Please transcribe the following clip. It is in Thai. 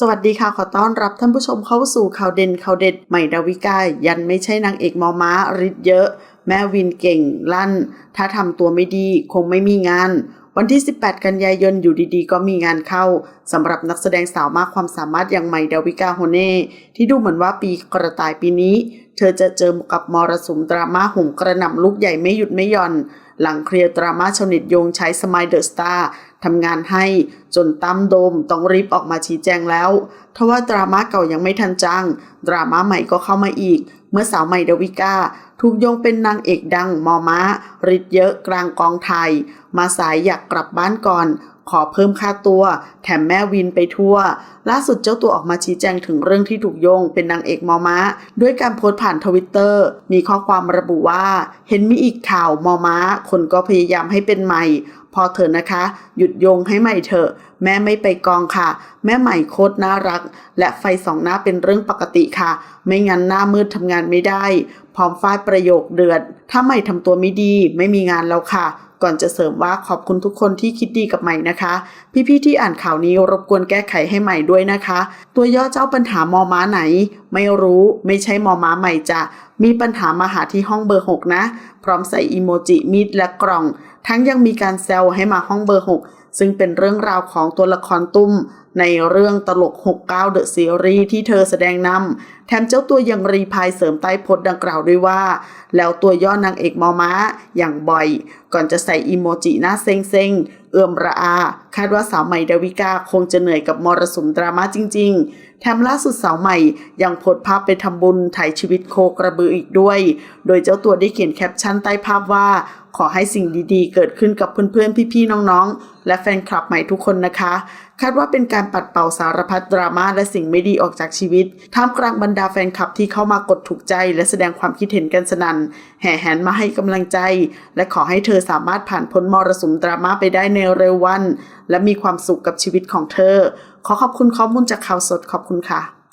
สวัสดีค่ะ ขอต้อนรับท่านผู้ชมเข้าสู่ข่าวเด่นข่าวเด็ดใหม่ดาวิกายันไม่ใช่นางเอกมอม้าริดเยอะ แม่วินเก่งลั่น ถ้าทำตัวไม่ดีคงไม่มีงาน วันที่ 18 กันยายนอยู่ดีๆ ก็มีงานเข้าสำหรับนักแสดงสาวมากความสามารถอย่างใหม่ดาวิกาโฮเน่ที่ดูเหมือนว่าปีกระต่ายปีนี้ เธอจะเจอกับมรสุมดราม่าหุ่มกระหน่ำลูกใหญ่ไม่หยุดไม่หย่อน หลังเคลียร์ดราม่าชาวเน็ตโยงใช้สมายเดอะสตาร์ทำงานให้จนตั้มโดมต้องรีบออกมาชี้แจงแล้ว ทว่าดราม่าเก่ายังไม่ทันจังดราม่าใหม่ก็เข้ามาอีก เมื่อสาวใหม่ดาวิกาถูกโยงเป็นนางเอกดังมอม้าริดเยอะกลางกองไทย มาสายอยากกลับบ้านก่อน ขอเพิ่มค่าตัว แถมแม่วินไปทั่ว ล่าสุดเจ้าตัวออกมาชี้แจงถึงเรื่องที่ถูกโยงเป็นนางเอกมอม้า ด้วยการโพสต์ผ่านทวิตเตอร์ มีข้อความระบุว่า เห็นมีอีกข่าวมอม้า คนก็พยายามให้เป็นใหม่ พอเถอะนะคะ หยุดโยงให้ใหม่เถอะ แม่ไม่ไปกองค่ะ แม่ใหม่โคตรน่ารัก และไฟสองหน้าเป็นเรื่องปกติค่ะ ไม่งั้นหน้ามืดทำงานไม่ได้ พร้อมฟาดประโยคเดือด ถ้าใหม่ทำตัวไม่ดี ไม่มีงานแล้วค่ะ ก่อนจะเสริมว่าขอบคุณทุกคนที่คิดดีกับใหม่นะคะ พี่ๆที่อ่านข่าวนี้รบกวนแก้ไขให้ใหม่ด้วยนะคะ ตัวย่อเจ้าปัญหามอม้าไหน ไม่รู้ไม่ใช่มอม้าใหม่จะมีปัญหามาหาที่ห้องเบอร์ 6 นะ พร้อมใส่อีโมจิมีดและกล่อง ทั้งยังมีการแซวให้มาห้องเบอร์ 6 ซึ่งเป็นเรื่องราวของตัวละครตุ้ม ในเรื่องตลก 69 The Series ที่เธอแสดงนำแถมเจ้าตัวยังรีพายเสริมใต้โพสต์ดังกล่าวด้วยว่า แล้วตัวย่อนางเอกมอม้าอย่างบ่อย ก่อนจะใส่อีโมจิหน้าเซ็งๆ เอื้อมระอา คาดว่าสาวใหม่ดาวิกาคงจะเหนื่อยกับมรสุมดราม่าจริง ๆ แถมล่าสุดสาวใหม่ยังโพสภาพไปทำบุญถ่ายชีวิตโคกระบืออีกด้วย โดยเจ้าตัวได้เขียนแคปชั่นใต้ภาพว่า ขอให้สิ่งดีๆ เกิดขึ้นกับเพื่อนๆ พี่ๆ น้องๆ และแฟนคลับใหม่ทุกคนนะคะ คาดว่าเป็นการปัดเป่าสารพัดดราม่าและสิ่งไม่ดีออกจากชีวิต ท่ามกลางบรรดาแฟนคลับที่เข้ามากดถูกใจ และแสดงความคิดเห็นกันสนั่น แห่แหนมาให้กำลังใจ และขอให้เธอสามารถผ่านพ้นมรสุมดราม่าไปได้ในเร็ววัน และมีความสุขกับชีวิตของเธอ ขอขอบคุณข้อมูลจากข่าวสดขอบคุณค่ะ